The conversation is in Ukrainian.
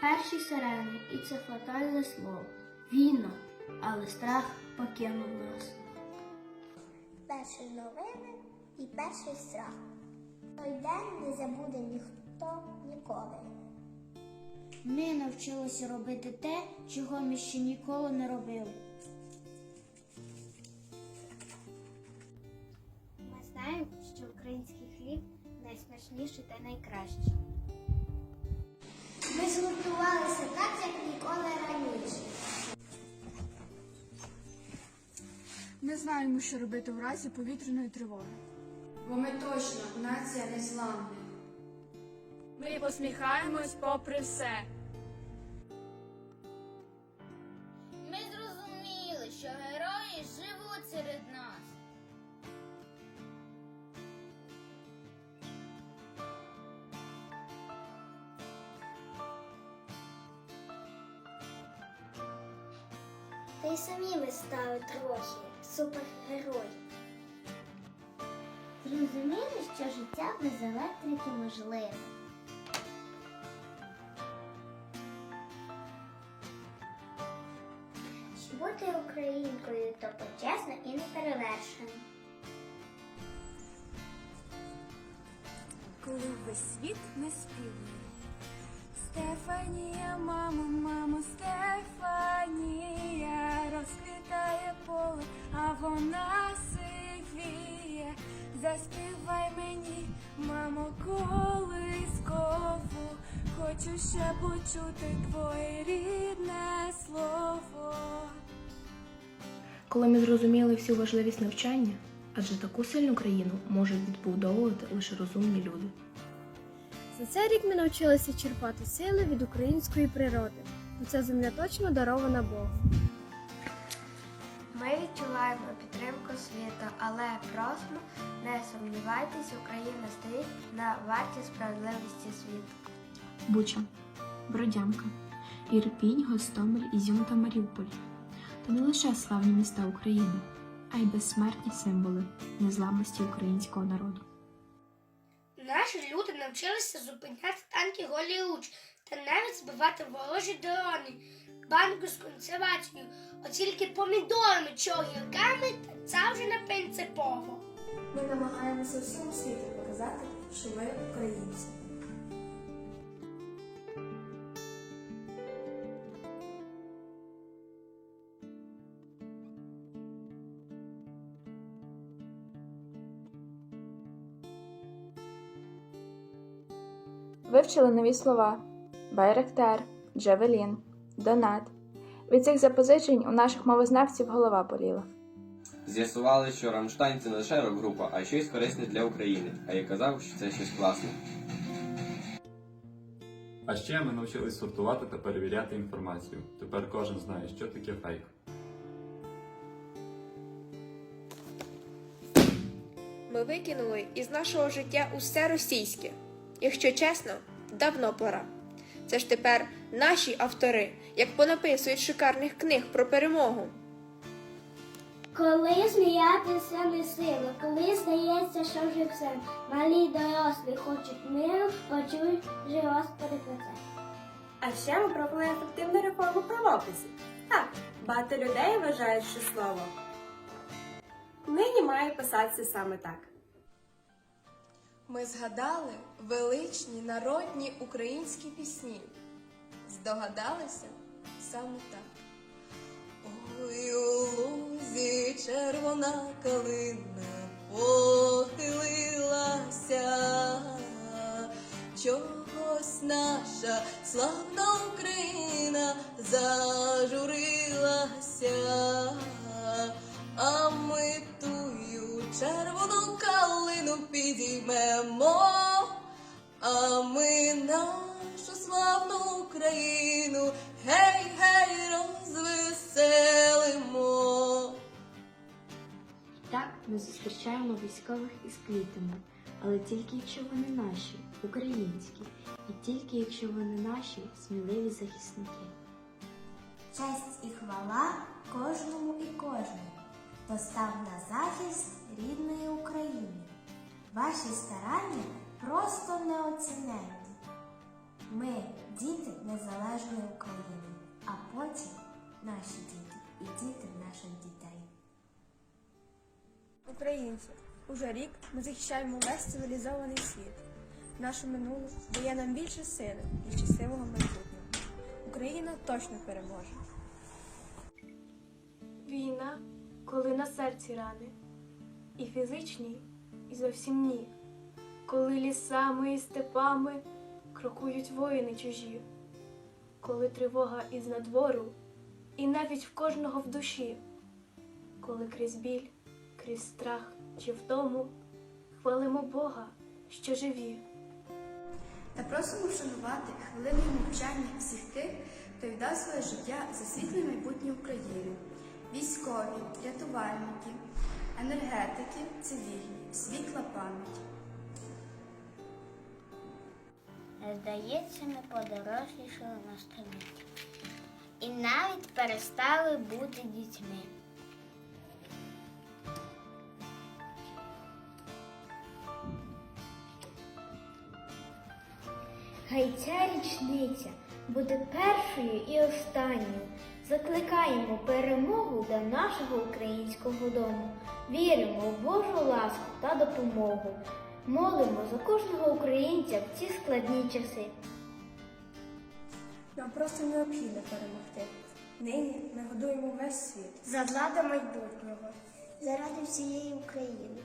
Перші сирени, і це фатальне слово. Війна, але страх покинув нас. Перші новини і перший страх. Той день не забуде ніхто ніколи. Ми навчилися робити те, чого ми ще ніколи не робили. Ми знаємо, що український хліб найсмачніший та найкращий. Ми згуртувалися так, як ніколи раніше. Ми знаємо, що робити в разі повітряної тривоги. Бо ми точно нація незламна. Ми посміхаємось попри все. Ми зрозуміли, що герої живуть серед нас. Та самі ми стали трохи супергерой. Зрозуміли, що життя без електрики можливе. Що бути українкою то почесно і неперевершено. Коли весь світ не співає. Стефанія, мамо, мамо, Стефанія, розквітає поле, а вона сивіє. Заспівай мені, мамо, колискову, хочу ще почути твоє рідне слово. Коли ми зрозуміли всю важливість навчання, адже таку сильну країну можуть відбудовувати лише розумні люди. За цей рік ми навчилися черпати сили від української природи, бо ця земля точно дарована Богом. Ми відчуваємо підтримку світу, але просимо не сумнівайтесь, Україна стоїть на варті справедливості світу. Буча, Бродянка, Ірпінь, Гостомель, Ізюм та Маріуполь. То не лише славні міста України, а й безсмертні символи незламності українського народу. Наші люди навчилися зупиняти танки голіуч та навіть збивати ворожі дрони, банку з консервацією, от тільки помідорами чи огірками це вже не принципово. Ми намагаємося всьому світу показати, що ми українці. Вивчили нові слова Байректар, Джавелін, Донат. Від цих запозичень у наших мовознавців голова боліла. З'ясували, що Рамштайн це не лише рок-група, а щось корисне для України. А я казав, що це щось класне. А ще ми навчились сортувати та перевіряти інформацію. Тепер кожен знає, що таке фейк. Ми викинули із нашого життя усе російське. Якщо чесно, давно пора. Це ж тепер наші автори, як понаписують шикарних книг про перемогу. Коли сміятися не сила, коли здається, що вже все. Малі дорослі хочуть миру, почують же Господи про це. А ще ми провели ефективну реформу правописів. Так, багато людей вважають, що слово нині має писатися саме так. Ми згадали величні народні українські пісні. Здогадалися саме так. Ой, у лузі червона калина похилилася, чогось наша славна Україна зажурилася, Україну, гей, гей, розвеселимо. Так ми зустрічаємо військових із квітами, але тільки якщо вони наші, українські, і тільки якщо вони наші сміливі захисники. Честь і хвала кожному і кожному, хто став на захист рідної України. Ваші старання просто неоціненні. Діти незалежної України, а потім наші діти і діти наших дітей. Українці, уже рік ми захищаємо весь цивілізований світ. Наше минуле дає нам більше сили і щасливого майбутнього. Україна точно переможе. Війна, коли на серці рани, і фізичні, і зовсім ні, коли лісами і степами крокують воїни чужі, коли тривога із надвору, і навіть в кожного в душі, коли крізь біль, крізь страх чи втому хвалимо Бога, що живі. Та просимо вшанувати хвилиною мовчання всіх тих, хто віддав своє життя за світле майбутнє України. Військові, рятувальники, енергетики, цивільні, світла пам'ять. Здається, ми подорослішали на століття. І навіть перестали бути дітьми. Хай ця річниця буде першою і останньою. Закликаємо перемогу до нашого українського дому. Віримо в Божу ласку та допомогу. Молимо за кожного українця в ці складні часи. Нам просто необхідно перемогти. Нині ми годуємо весь світ. За владу майбутнього. Заради всієї України.